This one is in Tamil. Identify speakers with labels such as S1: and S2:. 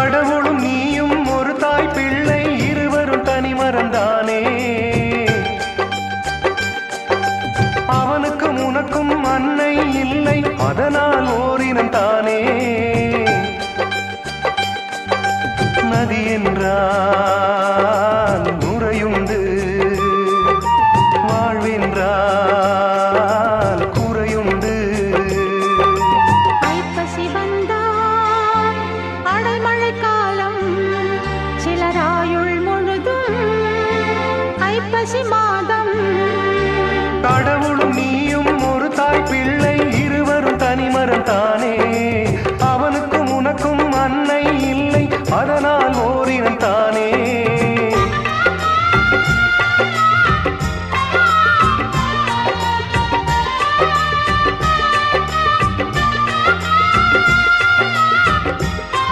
S1: கடவுளும் நீயும் ஒரு தாய் பிள்ளை இருவரும் தனி மறந்தானே அவனுக்கும் உனக்கும் அன்னை இல்லை அதனால் ஓரினம் தானே நதி என்றால் நுரையுண்டு வாழ்வென்றால் சிலராயுள் முழுதும்
S2: ஐப்பசி மாதம். கடவுளும் நீயும் ஒரு தாய் பிள்ளை இருவரும்
S1: தனிமரம் தானே. அவனுக்கும் உனக்கும் அன்னை இல்லை அதனால் ஓரினம் தானே.